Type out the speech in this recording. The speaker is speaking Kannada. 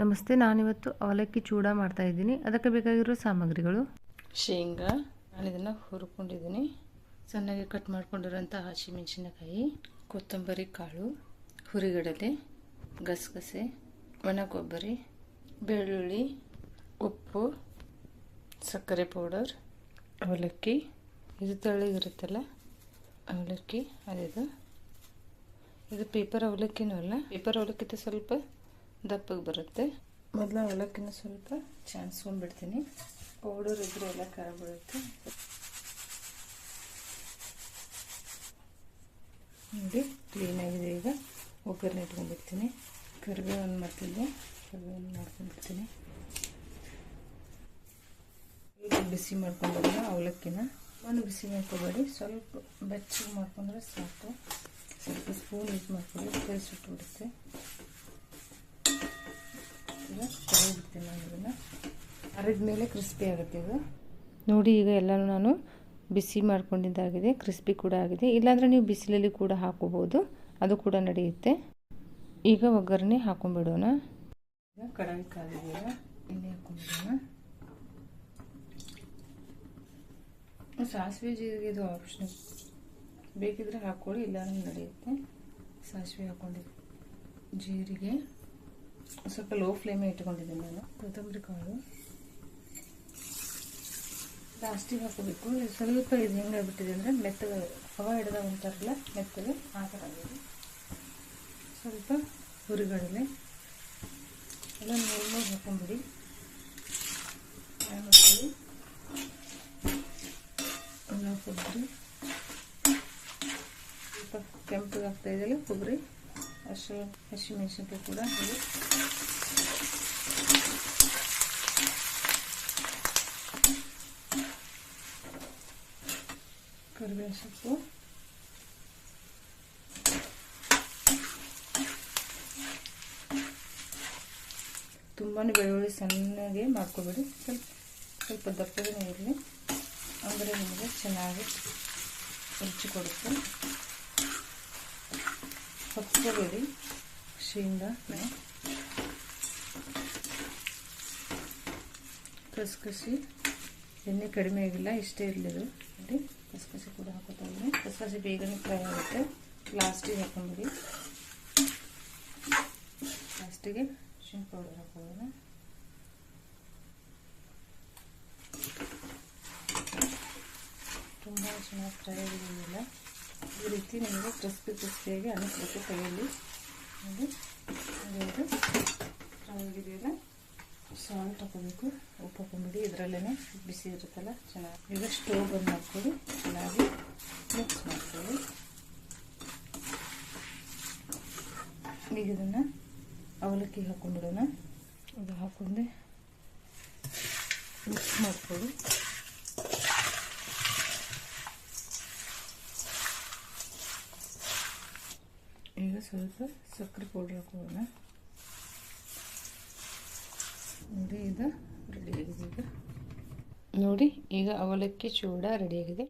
ನಮಸ್ತೆ, ನಾನಿವತ್ತು ಅವಲಕ್ಕಿ ಚೂಡ ಮಾಡ್ತಾ ಇದ್ದೀನಿ. ಅದಕ್ಕೆ ಬೇಕಾಗಿರೋ ಸಾಮಗ್ರಿಗಳು? ಶೇಂಗಾ. ನಾನು ಇದನ್ನು ಹುರ್ಕೊಂಡಿದ್ದೀನಿ. ಸಣ್ಣಗೆ ಕಟ್ ಮಾಡ್ಕೊಂಡಿರೋಂಥ ಹಸಿಮೆಣಸಿನಕಾಯಿ, ಕೊತ್ತಂಬರಿ ಕಾಳು, ಹುರಿಗಡಲೆ, ಗಸಗಸೆ ಒಣ ಕೊಬ್ಬರಿ ಬೆಳ್ಳುಳ್ಳಿ, ಉಪ್ಪು, ಸಕ್ಕರೆ ಪೌಡರ್, ಅವಲಕ್ಕಿ. ಇದು ತಳ್ಳಿಗಿರುತ್ತಲ್ಲ, ಅವಲಕ್ಕಿ, ಅದಿದು. ಇದು ಪೇಪರ್ ಅವಲಕ್ಕಿನೂ ಅಲ್ಲ, ಪೇಪರ್ ಅವಲಕ್ಕಿಂತ ಸ್ವಲ್ಪ ದಪ್ಪಗೆ ಬರುತ್ತೆ. ಮೊದಲು ಅವಲಕ್ಕಿನ ಸ್ವಲ್ಪ ಚಾನ್ಸ್ಕೊಂಡ್ಬಿಡ್ತೀನಿ. ಪೌಡರ್ ಇದ್ರೆ ಎಲ್ಲ ಖಾರ ಬರುತ್ತೆ. ನೋಡಿ ಕ್ಲೀನಾಗಿದೆ ಈಗ. ಒಗ್ಗರಣೆ ಇಟ್ಕೊಂಡ್ಬಿಡ್ತೀನಿ. ಕರಿಬೇವನ್ನು ಮಾಡ್ತಿದ್ದೆ. ಕರಿಬೇವನ್ನು ಮಾಡ್ಕೊಂಡ್ಬಿಡ್ತೀನಿ. ಬಿಸಿ ಮಾಡ್ಕೊಂಡಾಗ ಅವಲಕ್ಕಿನ. ಒಂದು ಬಿಸಿ ಮಾಡ್ಕೋಬೇಡಿ. ಸ್ವಲ್ಪ ಬೆಚ್ಚಗೆ ಮಾಡ್ಕೊಂಡ್ರೆ ಸಾಕು. ಸ್ವಲ್ಪ ಸ್ಪೂನ್ ಯೂಸ್ ಮಾಡ್ಕೊಳ್ಳಿ ಕೈ ಸುಟ್ಟುಬಿಡುತ್ತೆ ಈಗ ಕರಿಬಿಡ್ತೀನಿ ನಾನು ಇದನ್ನು. ಅರಿದ ಮೇಲೆ ಕ್ರಿಸ್ಪಿ ಆಗುತ್ತೆ ಇದು. ನೋಡಿ ಈಗ ಎಲ್ಲನೂ ನಾನು ಬಿಸಿ ಮಾಡ್ಕೊಂಡಿದ್ದಾಗಿದೆ ಕ್ರಿಸ್ಪಿ ಕೂಡ ಆಗಿದೆ. ಇಲ್ಲಾಂದರೆ ನೀವು ಬಿಸಿಲಲ್ಲಿ ಕೂಡ ಹಾಕೋಬೋದು ಅದು ಕೂಡ ನಡೆಯುತ್ತೆ. ಈಗ ಒಗ್ಗರಣೆ ಹಾಕೊಂಡ್ಬಿಡೋಣ. ಈಗ ಕಡಾಯಿ ಕಾಲಿದೆಯಲ್ಲ ಎಣ್ಣೆ ಹಾಕೊಂಡ್ಬಿಡೋಣ. ಸಾಸಿವೆ ಜೀರಿಗೆ ಇದು ಆಪ್ಷನ್ ಬೇಕಿದ್ರೆ ಹಾಕ್ಕೊಳ್ಳಿ ಇಲ್ಲಾಂದ್ರೆ ನಡೆಯುತ್ತೆ. ಸಾಸಿವೆ ಹಾಕೊಂಡಿದ್ದು ಜೀರಿಗೆ. ಸ್ವಲ್ಪ ಲೋ ಫ್ಲೇಮೇ ಇಟ್ಕೊಂಡಿದ್ದೀನಿ ನಾನು. ಕೊತ್ತಂಬರಿ ಕಾಳು. ಲಾಸ್ಟಿಗೆ ಹಾಕೋಬೇಕು. ಸ್ವಲ್ಪ ಇದು ಹೆಂಗಾಗ್ಬಿಟ್ಟಿದೆ ಅಂದರೆ ಮೆತ್ತಗೆ ಹವಾ ಹಿಡ್ದ ಅಂತಾರಲ್ಲ ಮೆತ್ತಗೆ ಆ ಥರ ಆಗಿದೆ ಸ್ವಲ್ಪ ಹುರಿಗಡಲೆ. ಎಲ್ಲ ನೀರು ಹಾಕೊಂಬಿಡಿ. ಹಾಕೊಳ್ಳಿ ಒಣ ಕೊಬ್ಬರಿ ಸ್ವಲ್ಪ ಕೆಂಪಗೆ ಆಗ್ತಾ ಇದೆಯಲ್ಲ ಕೊಬ್ಬರಿ. ಅಷ್ಟು ಹಸಿಮೆಣಸಿನ್ಕಾಯಿ ಕೂಡ ಹಾಗೆ ಕರಿಬೇವು ಸೊಪ್ಪು ತುಂಬಾ ಬೆಳ್ಳುಳ್ಳಿ ಸಣ್ಣಗೆ ಮಾಡ್ಕೊಬೇಡಿ ಸ್ವಲ್ಪ ಸ್ವಲ್ಪ ದಪ್ಪದೇ ಇರಲಿ ಅಂದರೆ ನಿಮಗೆ ಚೆನ್ನಾಗಿ ರುಚಿ ಕೊಡುತ್ತೆ ಹೊತ್ಕೋಬೇಡಿ ಶೇಂಗಾ ಕಸಕಸಿ. ಎಣ್ಣೆ ಕಡಿಮೆ ಆಗಿಲ್ಲ, ಇಷ್ಟೇ ಇರಲಿದು ನೋಡಿ ಕಸಕಸಿ ಕೂಡ ಹಾಕೋತಾ ಇದ್ದೀನಿ. ಕಸಕಸಿ ಬೇಗನೆ ಫ್ರೈ ಆಗುತ್ತೆ. ಲಾಸ್ಟಿಗೆ ಹಾಕೊಂಡ್ಬಿಡಿ ಲಾಸ್ಟಿಗೆ ಶಿಂಗ್ ಪೌಡರ್ ಹಾಕೋಣ ತುಂಬ ಚೆನ್ನಾಗಿ ಫ್ರೈ ಆಗಿರೋದಿಲ್ಲ. ಈ ರೀತಿ ನಿಮಗೆ ಕ್ರಿಸ್ಪಿ ಕ್ರಿಸ್ಪಿಯಾಗಿ ಅನಿಸ್ಬೇಕು ಕೈಯಲ್ಲಿ. ಫ್ರೈ ಆಗಿದೆಯಲ್ಲ ಸಾಲ್ಟ್ ಹಾಕೋಬೇಕು ಉಪ್ಪು ಹಾಕೊಂಬಿಡಿ ಇದರಲ್ಲೇ ಬಿಸಿ ಇರುತ್ತಲ್ಲ, ಚೆನ್ನಾಗಿ. ಈಗ ಸ್ಟೋವ್ ಬಂದ್ ಮಾಡ್ಕೊಳ್ಳಿ. ಚೆನ್ನಾಗಿ ಮಿಕ್ಸ್ ಮಾಡ್ಕೊಳ್ಳಿ. ಈಗ ಇದನ್ನು ಅವಲಕ್ಕಿ ಹಾಕೊಂಡ್ಬಿಡೋಣ ಅದು ಹಾಕೊಂಡೆ ಮಿಕ್ಸ್ ಮಾಡ್ಕೊಳ್ಳಿ. ಈಗ ಸ್ವಲ್ಪ ಸಕ್ಕರೆ ಪೌಡ್ರ್ ಹಾಕೋಣ ನೋಡಿ ಇದು ರೆಡಿಯಾಗಿದೆ ಈಗ ನೋಡಿ ಈಗ ಅವಲಕ್ಕಿ ಚೂಡ ರೆಡಿಯಾಗಿದೆ